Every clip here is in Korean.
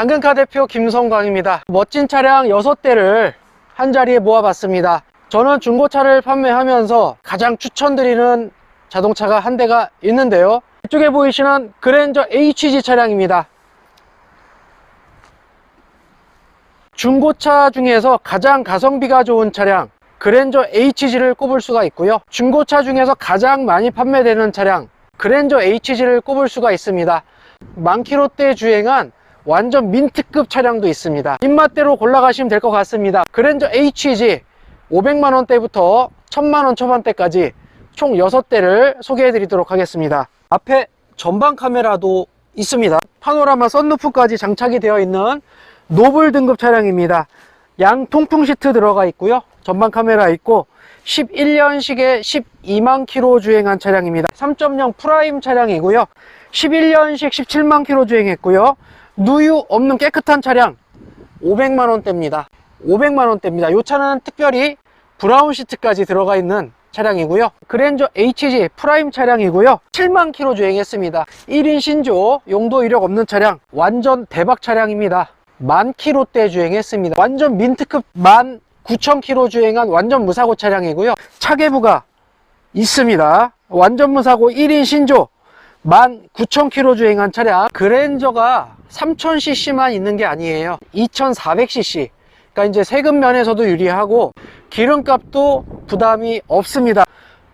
당근카 대표 김성광입니다. 멋진 차량 6대를 한 자리에 모아봤습니다. 저는 중고차를 판매하면서 가장 추천드리는 자동차가 한 대가 있는데요. 이쪽에 보이시는 그랜저 HG 차량입니다. 중고차 중에서 가장 가성비가 좋은 차량 그랜저 HG를 꼽을 수가 있고요. 중고차 중에서 가장 많이 판매되는 차량 그랜저 HG를 꼽을 수가 있습니다. 만 킬로대 주행한 완전 민트급 차량도 있습니다. 입맛대로 골라가시면 될 것 같습니다. 그랜저 HG 500만 원대부터 1000만 원 초반대까지 총 6대를 소개해 드리도록 하겠습니다. 앞에 전방 카메라도 있습니다. 파노라마 썬루프까지 장착이 되어 있는 노블 등급 차량입니다. 양 통풍 시트 들어가 있고요. 전방 카메라 있고 11년식에 12만 킬로 주행한 차량입니다. 3.0 프라임 차량이고요. 11년식 17만 킬로 주행했고요. 누유 없는 깨끗한 차량 500만 원대입니다. 500만 원대입니다. 이 차는 특별히 브라운 시트까지 들어가 있는 차량이고요. 그랜저 HG 프라임 차량이고요. 7만 킬로 주행했습니다. 1인 신조 용도 이력 없는 차량 완전 대박 차량입니다. 만 킬로대 주행했습니다. 완전 민트급 만 9천 킬로 주행한 완전 무사고 차량이고요. 차계부가 있습니다. 완전 무사고 1인 신조 19,000km 주행한 차량 그랜저가 3,000cc만 있는 게 아니에요. 2,400cc 그러니까 이제 세금 면에서도 유리하고 기름값도 부담이 없습니다.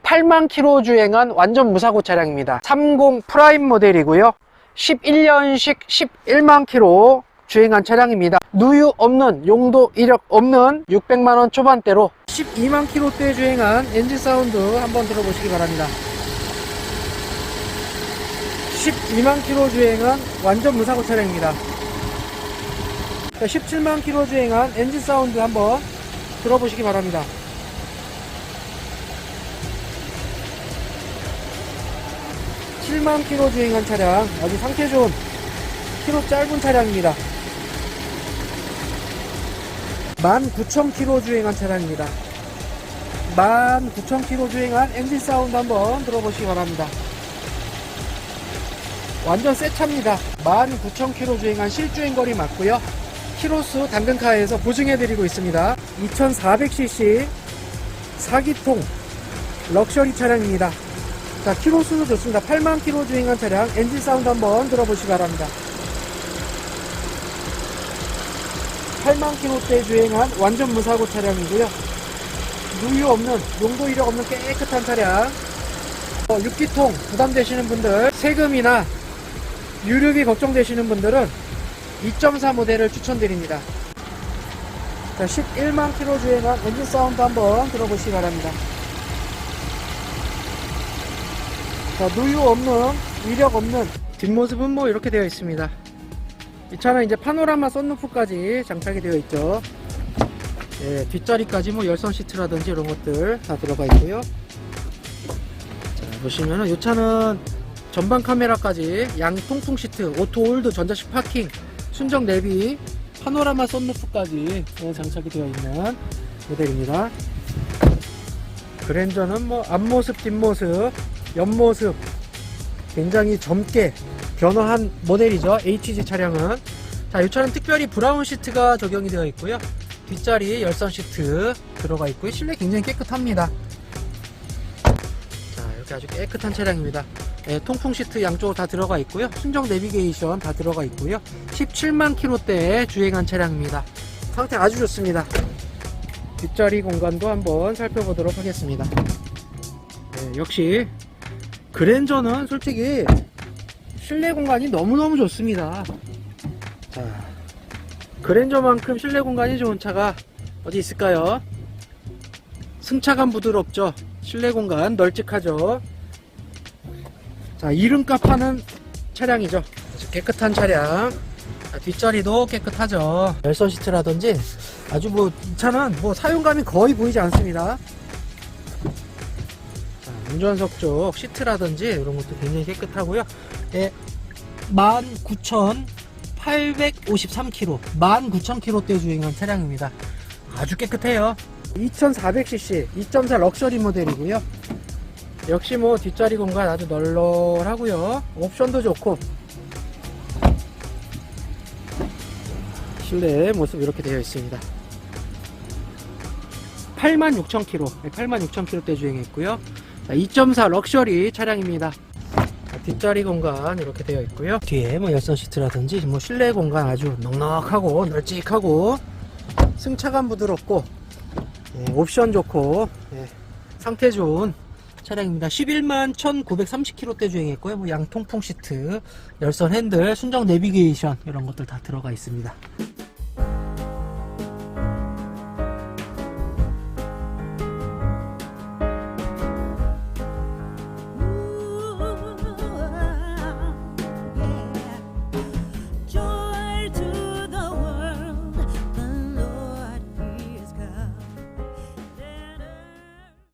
8만 킬로 주행한 완전 무사고 차량입니다. 30 프라임 모델이고요. 11년식 11만 킬로 주행한 차량입니다. 누유 없는 용도 이력 없는 600만원 초반대로 12만 킬로대 주행한 엔진 사운드 한번 들어보시기 바랍니다 12만 킬로 주행한 완전 무사고 차량입니다. 17만 킬로 주행한 엔진 사운드 한번 들어보시기 바랍니다. 칠만 킬로 주행한 차량 아주 상태 좋은 키로 짧은 차량입니다. 19,000km 주행한 차량입니다. 19,000km 주행한 엔진 사운드 한번 들어보시기 바랍니다. 완전 새 차입니다. 19,000km 주행한 실주행 거리 맞고요. 키로수 당근카에서 보증해드리고 있습니다. 2,400cc 4기통 럭셔리 차량입니다. 자, 키로수도 좋습니다. 8만 킬로 주행한 차량 엔진 사운드 한번 들어보시기 바랍니다. 8만 킬로대 주행한 완전 무사고 차량이고요. 누유 없는, 용도 이력 없는 깨끗한 차량. 어, 6기통 부담되시는 분들, 세금이나 유류비 걱정되시는 분들은 2.4 모델을 추천드립니다. 자, 11만 킬로 주행한 엔진 사운드 한번 들어보시기 바랍니다. 자, 누유 없는, 이력 없는 뒷모습은 뭐 이렇게 되어 있습니다. 이 차는 이제 파노라마 썬루프까지 장착이 되어 있죠. 예, 뒷자리까지 뭐 열선 시트라든지 이런 것들 다 들어가 있고요. 자, 보시면은 이 차는 전방 카메라까지 양 통풍 시트, 오토 홀드, 전자식 파킹, 순정 내비, 파노라마 썬루프까지 예, 장착이 되어 있는 모델입니다. 그랜저는 뭐 앞모습, 뒷모습, 옆모습 굉장히 젊게 변화한 모델이죠. HG 차량은. 자, 이 차는 특별히 브라운 시트가 적용이 되어 있고요. 뒷자리 열선 시트 들어가 있고요. 실내 굉장히 깨끗합니다. 자, 이렇게 아주 깨끗한 차량입니다. 예, 통풍 시트 양쪽으로 다 들어가 있고요. 순정 내비게이션 다 들어가 있고요. 17만 킬로대에 주행한 차량입니다. 상태 아주 좋습니다. 뒷자리 공간도 한번 살펴보도록 하겠습니다. 예, 역시 그랜저는 솔직히 실내 공간이 너무너무 좋습니다. 자, 그랜저만큼 실내 공간이 좋은 차가 어디 있을까요? 승차감 부드럽죠? 실내 공간 널찍하죠? 자, 이름값 하는 차량이죠. 아주 깨끗한 차량. 자, 뒷자리도 깨끗하죠. 열선 시트라든지 아주 뭐, 이 차는 뭐 사용감이 거의 보이지 않습니다. 자, 운전석 쪽 시트라든지 이런 것도 굉장히 깨끗하고요. 예, 19,853km, 19,000km대 주행한 차량입니다. 아주 깨끗해요. 2,400cc, 2.4 럭셔리 모델이고요. 역시 뭐 뒷자리 공간 아주 널널하고요. 옵션도 좋고. 실내 모습 이렇게 되어 있습니다. 86,000km 86,000km대 주행했고요. 2.4 럭셔리 차량입니다. 자, 뒷자리 공간 이렇게 되어 있고요. 뒤에 뭐 열선 시트라든지 뭐 실내 공간 아주 넉넉하고 널찍하고 승차감 부드럽고 예, 옵션 좋고 예, 상태 좋은 차량입니다. 11만 1930km대 주행했고요. 뭐 양통풍 시트 열선 핸들 순정 내비게이션 이런 것들 다 들어가 있습니다